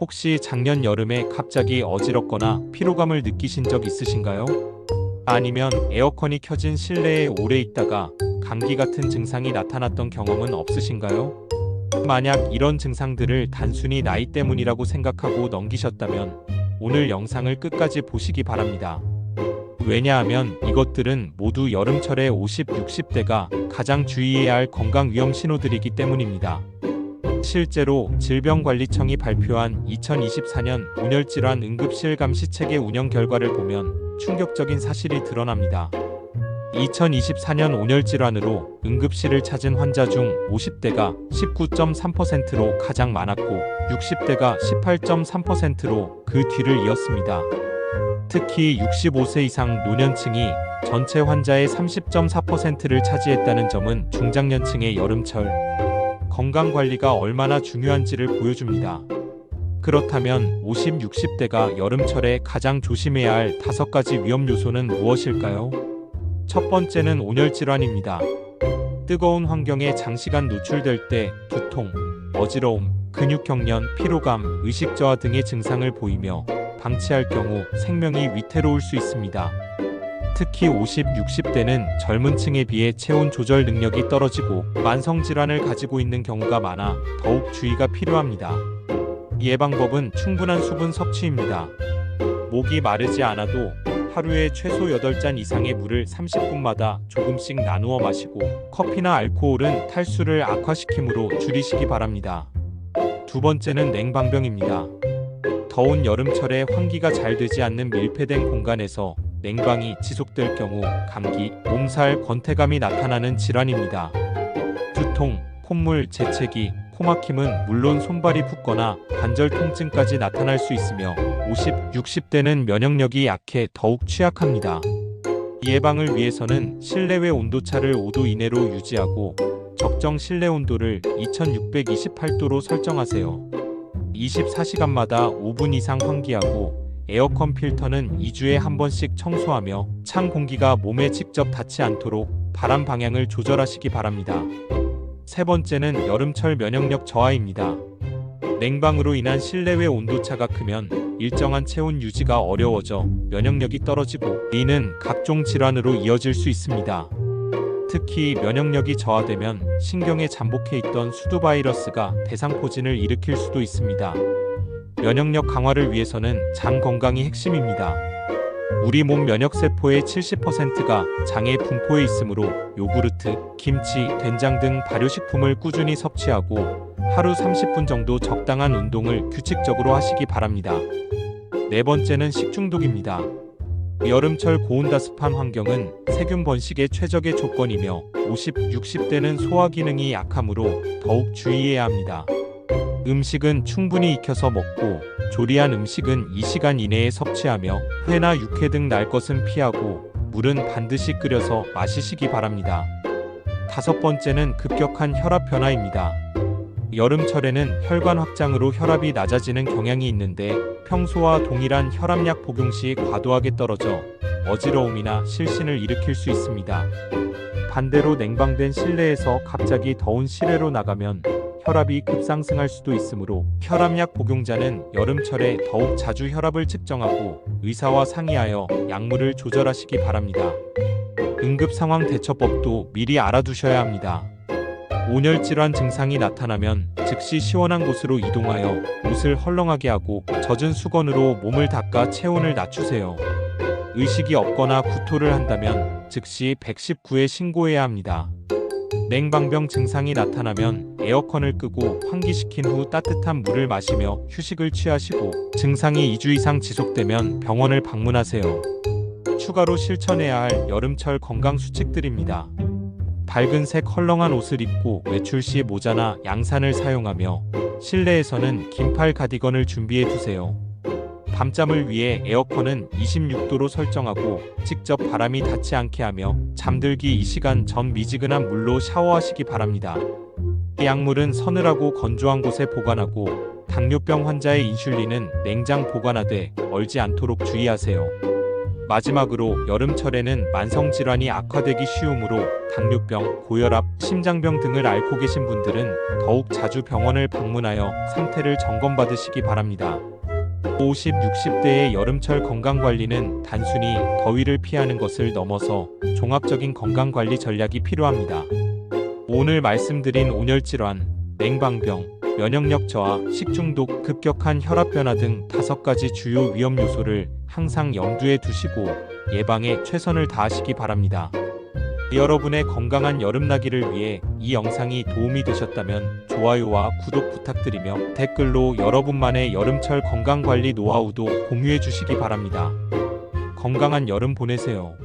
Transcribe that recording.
혹시 작년 여름에 갑자기 어지럽거나 피로감을 느끼신 적 있으신가요? 아니면 에어컨이 켜진 실내에 오래 있다가 감기 같은 증상이 나타났던 경험은 없으신가요? 만약 이런 증상들을 단순히 나이 때문이라고 생각하고 넘기셨다면 오늘 영상을 끝까지 보시기 바랍니다. 왜냐하면 이것들은 모두 여름철에 50, 60대가 가장 주의해야 할 건강 위험 신호들이기 때문입니다. 실제로 질병관리청이 발표한 2024년 온열질환 응급실 감시 체계 운영 결과를 보면 충격적인 사실이 드러납니다. 2024년 온열질환으로 응급실을 찾은 환자 중 50대가 19.3%로 가장 많았고 60대가 18.3%로 그 뒤를 이었습니다. 특히 65세 이상 노년층이 전체 환자의 30.4%를 차지했다는 점은 중장년층의 여름철 건강 관리가 얼마나 중요한지를 보여줍니다. 그렇다면 50, 60대가 여름철에 가장 조심해야 할 다섯 가지 위험 요소는 무엇일까요? 첫 번째는 온열 질환입니다. 뜨거운 환경에 장시간 노출될 때 두통, 어지러움, 근육 경련, 피로감, 의식 저하 등의 증상을 보이며 방치할 경우 생명이 위태로울 수 있습니다. 특히 50, 60대는 젊은 층에 비해 체온 조절 능력이 떨어지고 만성 질환을 가지고 있는 경우가 많아 더욱 주의가 필요합니다. 예방법은 충분한 수분 섭취입니다. 목이 마르지 않아도 하루에 최소 8잔 이상의 물을 30분마다 조금씩 나누어 마시고 커피나 알코올은 탈수를 악화시키므로 줄이시기 바랍니다. 두 번째는 냉방병입니다. 더운 여름철에 환기가 잘 되지 않는 밀폐된 공간에서 냉방이 지속될 경우 감기, 몸살, 권태감이 나타나는 질환입니다. 두통, 콧물, 재채기, 코막힘은 물론 손발이 붓거나 관절 통증까지 나타날 수 있으며 50, 60대는 면역력이 약해 더욱 취약합니다. 예방을 위해서는 실내외 온도차를 5도 이내로 유지하고 적정 실내 온도를 2628도로 설정하세요. 24시간마다 5분 이상 환기하고 에어컨 필터는 2주에 한 번씩 청소하며 찬 공기가 몸에 직접 닿지 않도록 바람 방향을 조절하시기 바랍니다. 세 번째는 여름철 면역력 저하입니다. 냉방으로 인한 실내외 온도차가 크면 일정한 체온 유지가 어려워져 면역력이 떨어지고 이는 각종 질환으로 이어질 수 있습니다. 특히 면역력이 저하되면 신경에 잠복해 있던 수두 바이러스가 대상포진을 일으킬 수도 있습니다. 면역력 강화를 위해서는 장 건강이 핵심입니다. 우리 몸 면역 세포의 70%가 장의 분포에 있으므로 요구르트, 김치, 된장 등 발효식품을 꾸준히 섭취하고 하루 30분 정도 적당한 운동을 규칙적으로 하시기 바랍니다. 네 번째는 식중독입니다. 여름철 고온다습한 환경은 세균 번식의 최적의 조건이며 50, 60대는 소화 기능이 약하므로 더욱 주의해야 합니다. 음식은 충분히 익혀서 먹고 조리한 음식은 2시간 이내에 섭취하며 회나 육회 등 날 것은 피하고 물은 반드시 끓여서 마시시기 바랍니다. 다섯 번째는 급격한 혈압 변화입니다. 여름철에는 혈관 확장으로 혈압이 낮아지는 경향이 있는데 평소와 동일한 혈압약 복용 시 과도하게 떨어져 어지러움이나 실신을 일으킬 수 있습니다. 반대로 냉방된 실내에서 갑자기 더운 실외로 나가면 혈압이 급상승할 수도 있으므로 혈압약 복용자는 여름철에 더욱 자주 혈압을 측정하고 의사와 상의하여 약물을 조절하시기 바랍니다. 응급 상황 대처법도 미리 알아두셔야 합니다. 온열 질환 증상이 나타나면 즉시 시원한 곳으로 이동하여 옷을 헐렁하게 하고 젖은 수건으로 몸을 닦아 체온을 낮추세요. 의식이 없거나 구토를 한다면 즉시 119에 신고해야 합니다. 냉방병 증상이 나타나면 에어컨을 끄고 환기시킨 후 따뜻한 물을 마시며 휴식을 취하시고 증상이 2주 이상 지속되면 병원을 방문하세요. 추가로 실천해야 할 여름철 건강 수칙들입니다. 밝은 색 헐렁한 옷을 입고 외출 시 모자나 양산을 사용하며 실내에서는 긴팔 가디건을 준비해 두세요. 밤잠을 위해 에어컨은 26도로 설정하고 직접 바람이 닿지 않게 하며 잠들기 2시간 전 미지근한 물로 샤워하시기 바랍니다. 약물은 서늘하고 건조한 곳에 보관하고 당뇨병 환자의 인슐린은 냉장 보관하되 얼지 않도록 주의하세요. 마지막으로 여름철에는 만성 질환이 악화되기 쉬우므로 당뇨병, 고혈압, 심장병 등을 앓고 계신 분들은 더욱 자주 병원을 방문하여 상태를 점검받으시기 바랍니다. 50, 60대의 여름철 건강 관리는 단순히 더위를 피하는 것을 넘어서 종합적인 건강 관리 전략이 필요합니다. 오늘 말씀드린 온열 질환, 냉방병, 면역력 저하, 식중독, 급격한 혈압 변화 등 다섯 가지 주요 위험 요소를 항상 염두에 두시고 예방에 최선을 다하시기 바랍니다. 여러분의 건강한 여름나기를 위해 이 영상이 도움이 되셨다면 좋아요와 구독 부탁드리며 댓글로 여러분만의 여름철 건강관리 노하우도 공유해 주시기 바랍니다. 건강한 여름 보내세요.